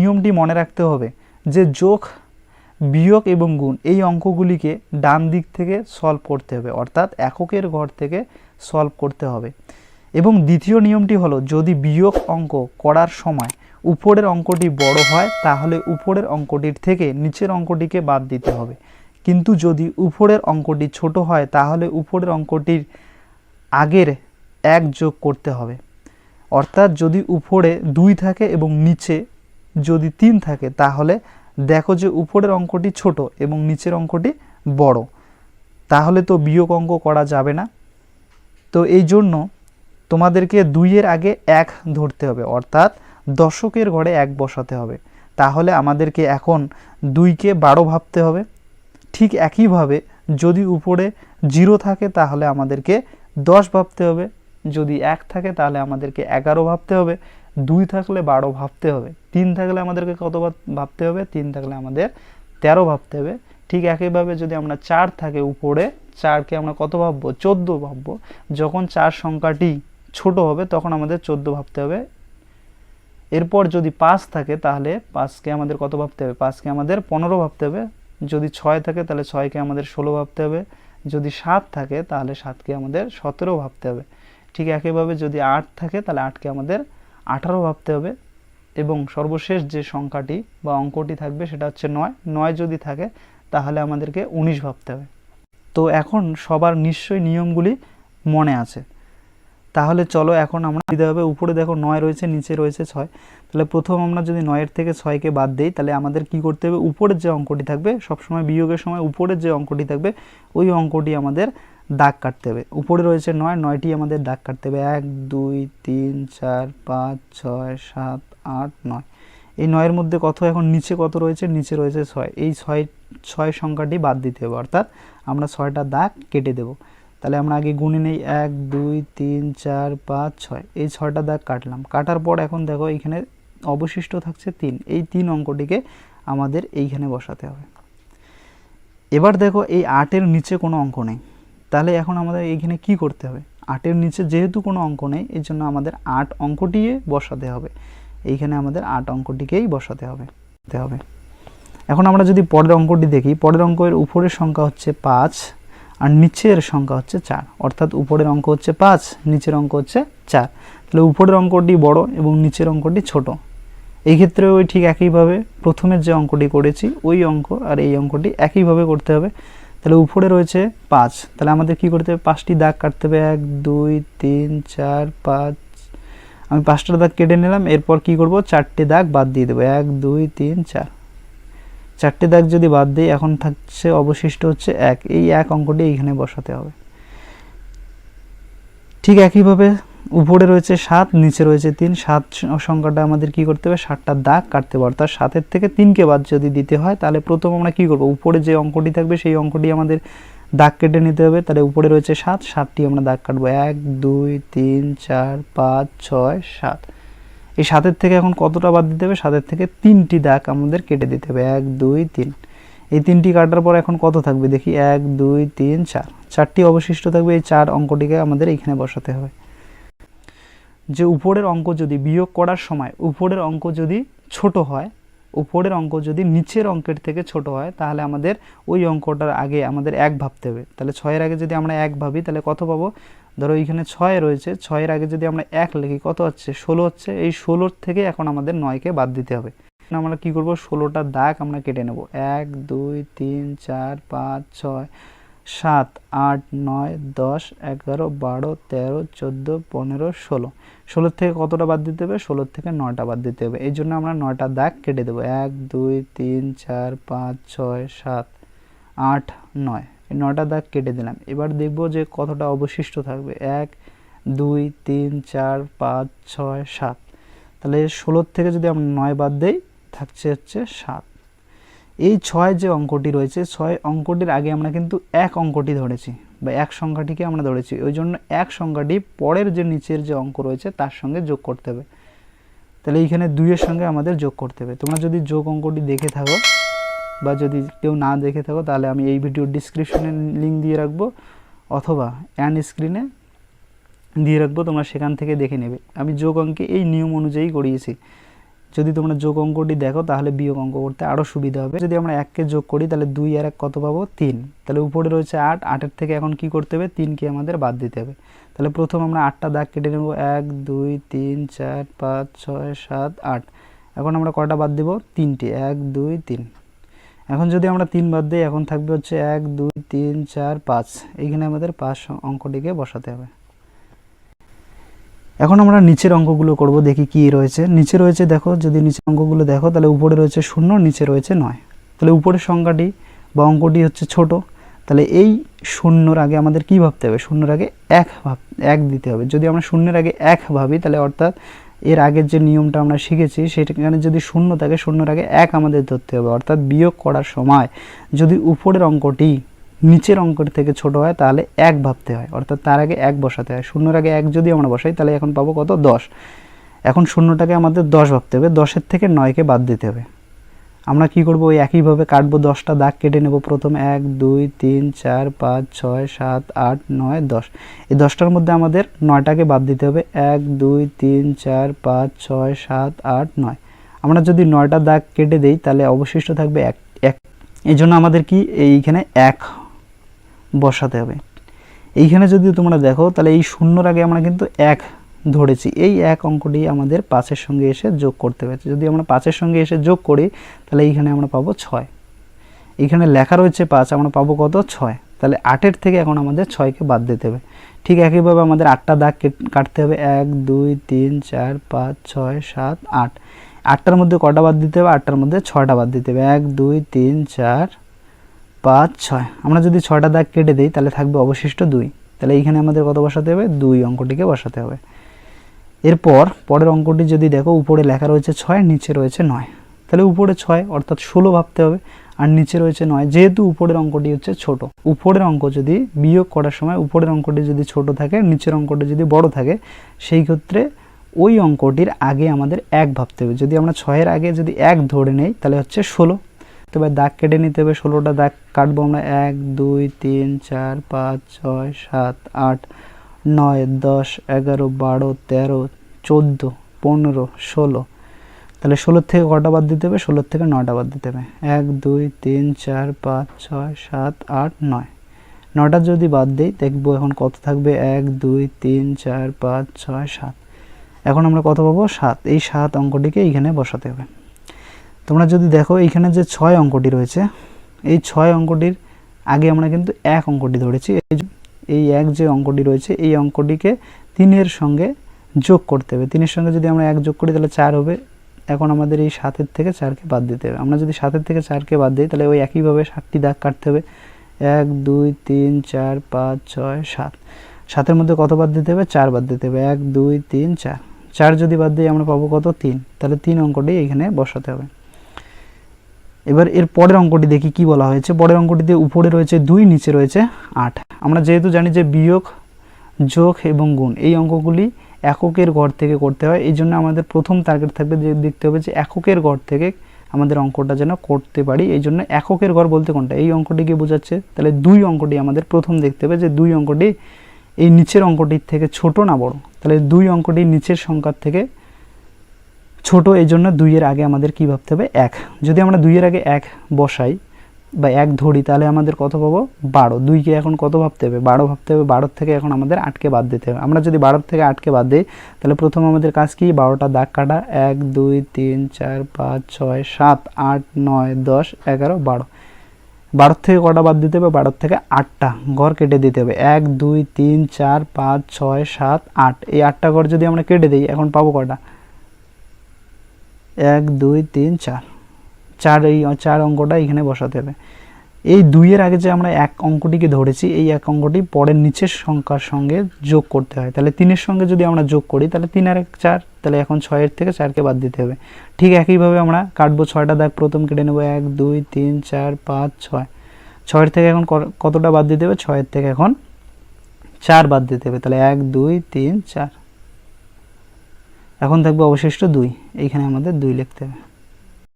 নিয়মটি মনে রাখতে হবে যে যোগ, বিয়োগ এবং গুণ এই অঙ্কগুলিকে ডান দিক থেকে সলভ করতে হবে, অর্থাৎ এককের ঘর থেকে সলভ করতে হবে। এবং দ্বিতীয় নিয়মটি হলো, যদি বিয়োগ অঙ্ক করার সময় উপরের অঙ্কটি বড় হয়, তাহলে উপরের অঙ্কটির থেকে নিচের অঙ্কটিকে বাদ দিতে হবে। কিন্তু যদি উপরের অঙ্কটি ছোট হয়, তাহলে উপরের অঙ্কটির আগের এক যোগ করতে হবে। অর্থাৎ যদি উপরে দুই থাকে এবং নিচে যদি তিন থাকে, তাহলে দেখো যে উপরের অঙ্কটি ছোট এবং নিচের অঙ্কটি বড়। তাহলে তো বিয়োগ অঙ্ক করা যাবে না। তো এই জন্য তোমাদেরকে দুইয়ের আগে এক ধরতে হবে, অর্থাৎ দশকের ঘরে এক বসাতে হবে। তাহলে আমাদেরকে এখন দুইকে বারো ভাবতে হবে। ঠিক একইভাবে যদি উপরে জিরো থাকে, তাহলে আমাদেরকে দশ ভাবতে হবে। যদি এক থাকে, তাহলে আমাদেরকে এগারো ভাবতে হবে। দুই থাকলে বারো ভাবতে হবে। তিন থাকলে আমাদেরকে কত ভাব- ভাবতে হবে? তিন থাকলে আমাদের তেরো ভাবতে হবে। ঠিক একইভাবে যদি আমরা চার থাকে উপরে, চারকে আমরা কত ভাববো? চোদ্দ ভাববো। যখন চার সংখ্যাটি ছোট হবে, তখন আমাদের চোদ্দ ভাবতে হবে। এরপর যদি পাঁচ থাকে, তাহলে পাঁচকে আমাদের কত ভাবতে হবে? পাঁচকে আমাদের পনেরো ভাবতে হবে। যদি ছয় থাকে, তাহলে ছয়কে আমাদের ষোলো ভাবতে হবে। যদি সাত থাকে, তাহলে সাতকে আমাদের সতেরো ভাবতে হবে। ঠিক একইভাবে যদি আট থাকে, তাহলে আটকে আমাদের আঠারো ভাবতে হবে এবং সর্বশেষ যে সংখ্যাটি বা অঙ্কটি থাকবে সেটা হচ্ছে নয়। নয় যদি থাকে, তাহলে আমাদেরকে উনিশ ভাবতে হবে। তো এখন সবার নিশ্চয়ই নিয়মগুলি মনে আছে। তাহলে চলো এখন আমরা দিতে হবে, উপরে দেখো নয় রয়েছে, নিচে রয়েছে ছয়। তাহলে প্রথম আমরা যদি নয়ের থেকে ছয়কে বাদ দিই, তাহলে আমাদের কি করতে হবে? উপরের যে অঙ্কটি থাকবে, সবসময় বিয়োগের সময় উপরের যে অঙ্কটি থাকবে, ওই অঙ্কটি আমাদের দাগ কাটতে হবে। উপরে রয়েছে নয়, নয়টি আমাদের দাগ কাটতে হবে। এক, দুই, তিন, চার, পাঁচ, ছয়, সাত, আট, নয়। এই নয়ের মধ্যে কত এখন? নিচে কত রয়েছে? নিচে রয়েছে ছয়। এই ছয় ছয় সংখ্যাটি বাদ দিতে হবে। অর্থাৎ আমরা ছয়টা দাগ কেটে দেব। তাহলে আমরা আগে গুনে নেই। এক, দুই, তিন, চার, পাঁচ, ছয়। এই ছয়টা দাগ কাটলাম। কাটার পর এখন দেখো এইখানে অবশিষ্ট থাকছে তিন। এই তিন অঙ্কটিকে আমাদের এইখানে বসাতে হবে। এবার দেখো এই আটের নিচে কোনো অঙ্ক নেই। তাহলে এখন আমাদের এইখানে কি করতে হবে? আটের নিচে যেহেতু কোনো অঙ্ক নেই, এই জন্য আমাদের আট অঙ্কটিয়ে বসাতে হবে। এইখানে আমাদের আট অঙ্কটিকেই বসাতে হবে হবে। এখন আমরা যদি পরের অঙ্কটি দেখি, পরের অঙ্কের উপরের সংখ্যা হচ্ছে পাঁচ আর নিচের সংখ্যা হচ্ছে চার। অর্থাৎ উপরের অঙ্ক হচ্ছে পাঁচ, নিচের অঙ্ক হচ্ছে চার। তাহলে উপরের অঙ্কটি বড় এবং নিচের অঙ্কটি ছোট। এই ক্ষেত্রে ওই ঠিক একইভাবে প্রথমের যে অঙ্কটি করেছি, ওই অঙ্ক আর এই অঙ্কটি একইভাবে করতে হবে। তাহলে উপরে রয়েছে পাঁচ। তাহলে আমাদের কি করতে হবে? পাঁচটি দাগ কাটতে হবে। এক, দুই, তিন, চার, পাঁচ। আমি পাঁচটা দাগ কেটে নিলাম। এরপর কি করব? চারটে দাগ বাদ দিয়ে দেবো। এক, দুই, তিন, চার। চারটে দাগ যদি বাদ দিই, এখন থাকছে অবশিষ্ট হচ্ছে এক। এই এক অঙ্কটি এইখানে বসাতে হবে। ঠিক একইভাবে উপরে রয়েছে সাত, নিচে রয়েছে তিন। সাত সংখ্যাটা আমাদের কি করতে হবে? সাতটা দাগ কাটতে হবে। অর্থাৎ সাতের থেকে তিনকে বাদ যদি দিতে হয়, তাহলে প্রথম আমরা কি করব? উপরে যে অঙ্কটি থাকবে, সেই অঙ্কটি আমাদের দাগ কেটে নিতে হবে। তাহলে উপরে রয়েছে সাত, সাতটি আমরা দাগ কাটবো। এক, দুই, তিন, চার, পাঁচ, ছয়, সাত। এই সাতের থেকে এখন কতটা বাদ দিতে হবে? সাতের থেকে তিনটি দাগ আমাদের কেটে দিতে হবে। এক, দুই, তিন। এই তিনটি কাটার পর এখন কত থাকবে? দেখি। এক, দুই, তিন, চার। চারটি অবশিষ্ট থাকবে। এই চার অঙ্কটিকে আমাদের এইখানে বসাতে হবে। যে উপরের অঙ্ক যদি বিয়োগ করার সময় উপরের অঙ্ক যদি ছোট হয়, উপরের অঙ্ক যদি নিচের অঙ্কের থেকে ছোট হয়, তাহলে আমাদের ওই অঙ্কটার আগে আমাদের এক ভাবতে হবে। তাহলে ছয়ের আগে যদি আমরা এক ভাবি, তাহলে কত পাবো? ধরো এইখানে ছয় রয়েছে, ছয়ের আগে যদি আমরা এক লিখি, কত হচ্ছে? ষোলো হচ্ছে। এই ষোলোর থেকে এখন আমাদের নয়কে বাদ দিতে হবে। আমরা কি করব? ষোলোটা দাগ আমরা কেটে নেব। এক, দুই, তিন, চার, পাঁচ, ছয়। সাত, আট, নয়, দশ, এগারো, বারো, তেরো, চোদ্দ, পনেরো, ষোলো। ষোলোর থেকে কতটা বাদ দিতে হবে? ষোলোর থেকে নয়টা বাদ দিতে হবে। এই জন্য আমরা নয়টা দাগ কেটে দেবো। এক, দুই, তিন, চার, পাঁচ, ছয়, সাত, আট, নয়। এই নয়টা দাগ কেটে দিলাম। এবার দেখব যে কতটা অবশিষ্ট থাকবে। এক, দুই, তিন, চার, পাঁচ, ছয়, সাত। তাহলে ষোলোর থেকে যদি আমরা নয় বাদ দেই, থাকছে হচ্ছে সাত। এই ছয় যে অঙ্কটি রয়েছে, ছয় অঙ্কটির আগে আমরা কিন্তু এক অঙ্কটি ধরেছি বা এক সংখ্যাটিকে আমরা ধরেছি। ওই জন্য এক সংখ্যাটি পরের যে নিচের যে অঙ্ক রয়েছে, তার সঙ্গে যোগ করতে হবে। তাহলে এইখানে দুইয়ের সঙ্গে আমাদের যোগ করতে হবে। তোমরা যদি যোগ অঙ্কটি দেখে থাকো বা যদি কেউ না দেখে থাকো, তাহলে আমি এই ভিডিওর ডিসক্রিপশনে লিঙ্ক দিয়ে রাখব অথবা অ্যান্ড স্ক্রিনে দিয়ে রাখব, তোমরা সেখান থেকে দেখে নেবে। আমি যোগ অঙ্কে এই নিয়ম অনুযায়ী করিয়েছি যদি তোমরা যোগ অঙ্কটি দেখো, তাহলে বিয়োগ অঙ্ক করতে আরও সুবিধা হবে। যদি আমরা এককে যোগ করি, তাহলে দুই আর এক কত পাবো? তিন। তাহলে উপরে রয়েছে আট। আটের থেকে এখন কি করতে হবে? তিনকে আমাদের বাদ দিতে হবে। তাহলে প্রথম আমরা আটটা দাগ কেটে নেব। এক, দুই, তিন, চার, পাঁচ, ছয়, সাত, আট। এখন আমরা কটা বাদ দেব? তিনটে। এক, দুই, তিন। এখন যদি আমরা তিন বাদ দিই, এখন থাকবে হচ্ছে এক, দুই, তিন, চার, পাঁচ। এইখানে আমাদের পাঁচ অঙ্কটিকে বসাতে হবে। এখন আমরা নিচের অঙ্কগুলো করব, দেখি কি রয়েছে। নিচে রয়েছে দেখো, যদি নিচের অঙ্কগুলো দেখো, তাহলে উপরে রয়েছে শূন্য, নিচে রয়েছে নয়। তাহলে উপরের সংখ্যাটি বা অঙ্কটি হচ্ছে ছোট। তাহলে এই শূন্যর আগে আমাদের কি ভাবতে হবে? শূন্যর আগে এক ভাব, এক দিতে হবে। যদি আমরা শূন্যের আগে এক ভাবি, তাহলে অর্থাৎ এর আগের যে নিয়মটা আমরা শিখেছি, সেখানে যদি শূন্য থাকে, শূন্যর আগে এক আমাদের ধরতে হবে। অর্থাৎ বিয়োগ করার সময় যদি উপরের অঙ্কটি নিচের অঙ্কর থেকে ছোট হয়, তাহলে এক ভাবতে হয়। অর্থাৎ তার আগে এক বসাতে হয়। শূন্যর আগে এক যদি আমরা বসাই, তাহলে এখন পাবো কত? দশ। এখন শূন্যটাকে আমাদের দশ ভাবতে হবে। দশের থেকে নয়কে বাদ দিতে হবে। আমরা কি করব? ওই একইভাবে কাটবো। দশটা দাগ কেটে নেব। প্রথম এক, দুই, তিন, চার, পাঁচ, ছয়, সাত, আট, নয়, দশ। এই দশটার মধ্যে আমাদের নয়টাকে বাদ দিতে হবে। এক, দুই, তিন, চার, পাঁচ, ছয়, সাত, আট, নয়। আমরা যদি নয়টা দাগ কেটে দেই, তাহলে অবশিষ্ট থাকবে এক এক। এই জন্য আমাদের কি? এইখানে এক বসাতে হবে এইখানে যদি তোমরা দেখো, তাহলে এই শূন্যর আগে আমরা কিন্তু এক ধরেছি। এই এক অঙ্কটি আমাদের পাঁচের সঙ্গে এসে যোগ করতে হবে যদি আমরা পাঁচের সঙ্গে এসে যোগ করি, তাহলে এইখানে আমরা পাবো ছয়। এখানে লেখা রয়েছে পাঁচ, আমরা পাবো কত? ছয়। তাহলে আটের থেকে এখন আমাদের ছয়কে বাদ দিতে হবে। ঠিক একইভাবে আমাদের আটটা দাগ কাটতে হবে। এক, দুই, তিন, চার, পাঁচ, ছয়, সাত, আট। আটটার মধ্যে কটা বাদ দিতে হবে? আটটার মধ্যে ছয়টা বাদ দিতে হবে। এক, দুই, তিন, চার পাঁচ, ছয়। আমরা যদি ছয়টা দাগ কেটে দিই, তাহলে থাকবে অবশিষ্ট দুই। তাহলে এইখানে আমাদের কত বসাতে হবে? দুই অঙ্কটিকে বসাতে হবে। এরপর পরের অঙ্কটি যদি দেখো, উপরে লেখা রয়েছে ছয়, নিচে রয়েছে নয়। তাহলে উপরে ছয়, অর্থাৎ ষোলো ভাবতে হবে, আর নিচে রয়েছে নয়। যেহেতু উপরের অঙ্কটি হচ্ছে ছোট, উপরের অঙ্ক যদি বিয়োগ করার সময় উপরের অঙ্কটি যদি ছোট থাকে, নিচের অঙ্কটি যদি বড় থাকে, সেই ক্ষেত্রে ওই অঙ্কটির আগে আমাদের এক ভাবতে হবে। যদি আমরা ছয়ের আগে যদি এক ধরে নেই, তাহলে হচ্ছে ষোলো। তবে দাগ কেটে নিতে হবে, ষোলোটা দাগ কাটবো আমরা, এক, দুই, তিন, চার, পাঁচ, ছয়, সাত, আট, নয়, দশ, এগারো, বারো, তেরো, চোদ্দ, পনেরো, ষোলো। তাহলে ষোলোর থেকে কটা বাদ দিতে হবে? ষোলোর থেকে নয়টা বাদ দিতে হবে। এক, দুই, তিন, চার, পাঁচ, ছয়, সাত, আট, নয়। নটা যদি বাদ দিই, দেখব এখন কত থাকবে? এক, দুই, তিন, চার, পাঁচ, ছয়, সাত। এখন আমরা কত পাবো? সাত। এই সাত অঙ্কটিকে এইখানে বসাতে হবে। তোমরা যদি দেখো, এইখানে যে ছয় অঙ্কটি রয়েছে, এই ছয় অঙ্কটির আগে আমরা কিন্তু এক অঙ্কটি ধরেছি। এই এক যে অঙ্কটি রয়েছে, এই অঙ্কটিকে তিনের সঙ্গে যোগ করতে হবে। তিনের সঙ্গে যদি আমরা এক যোগ করি, তাহলে চার হবে। এখন আমাদের এই সাতের থেকে চারকে বাদ দিতে হবে। আমরা যদি সাতের থেকে চারকে বাদ দিই, তাহলে ওই একইভাবে সাতটি দাগ কাটতে হবে। এক, দুই, তিন, চার, পাঁচ, ছয়, সাত। সাতের মধ্যে কত বাদ দিতে হবে? চার বাদ দিতে হবে। এক, দুই, তিন, চার। চার যদি বাদ দিই, আমরা পাবো কত? তিন। তাহলে তিন অঙ্কটি এখানে বসাতে হবে। এবার এর পরের অঙ্কটি দেখি কি বলা হয়েছে। পরের অঙ্কটিতে উপরে রয়েছে দুই, নিচে রয়েছে আট। আমরা যেহেতু জানি যে বিয়োগ, যোগ এবং গুণ, এই অঙ্কগুলি এককের ঘর থেকে করতে হয়। এই জন্য আমাদের প্রথম টার্গেট থাকবে যে দেখতে হবে যে এককের ঘর থেকে আমাদের অঙ্কটা যেন করতে পারি। এই জন্য এককের ঘর বলতে কোনটা? এই অঙ্কটিকে বোঝাচ্ছে? তাহলে দুই অঙ্কটি আমাদের প্রথম দেখতে হবে যে দুই অঙ্কটি এই নিচের অঙ্কটির থেকে ছোট না বড়? তাহলে দুই অঙ্কটি নিচের সংখ্যার থেকে ছোট, এই জন্য দুইয়ের আগে আমাদের কী ভাবতে হবে? এক। যদি আমরা দুইয়ের আগে এক বসাই বা এক ধরি, তাহলে আমাদের কত পাবো? বারো। দুইকে এখন কত ভাবতে হবে? বারো ভাবতে হবে। বারোর থেকে এখন আমাদের আটকে বাদ দিতে হবে। আমরা যদি বারোর থেকে আটকে বাদ দিই, তাহলে প্রথম আমাদের কাজ কি? বারোটা দাগ কাটা, এক, দুই, তিন, চার, পাঁচ, ছয়, সাত, আট, নয়, দশ, এগারো, বারো। বারোর থেকে কটা বাদ দিতে হবে? বারোর থেকে আটটা ঘর কেটে দিতে হবে। এক, দুই, তিন, চার, পাঁচ, ছয়, সাত, আট। এই আটটা ঘর যদি আমরা কেটে দিই, এখন পাবো কটা? এক, দুই, তিন, চার। চার এই, চার অঙ্কটা এখানে বসাতে হবে। এই দুইয়ের আগে যে আমরা এক অঙ্কটিকে ধরেছি, এই এক অঙ্কটি পরের নিচের সংখ্যার সঙ্গে যোগ করতে হয়। তাহলে তিনের সঙ্গে যদি আমরা যোগ করি, তাহলে তিন আর এক, চার, তাহলে এখন ছয়ের থেকে চারকে বাদ দিতে হবে। ঠিক একইভাবে আমরা কাটবো ছয়টা দাগ প্রথম কেটে নেব এক, দুই, তিন, চার, পাঁচ, ছয়। ছয়ের থেকে এখন কতটা বাদ দিতে হবে? ছয়ের থেকে এখন চার বাদ দিতে হবে। তাহলে এক, দুই, তিন, চার। এখন থাকবে অবশিষ্ট দুই। এইখানে আমাদের দুই লিখতে হবে।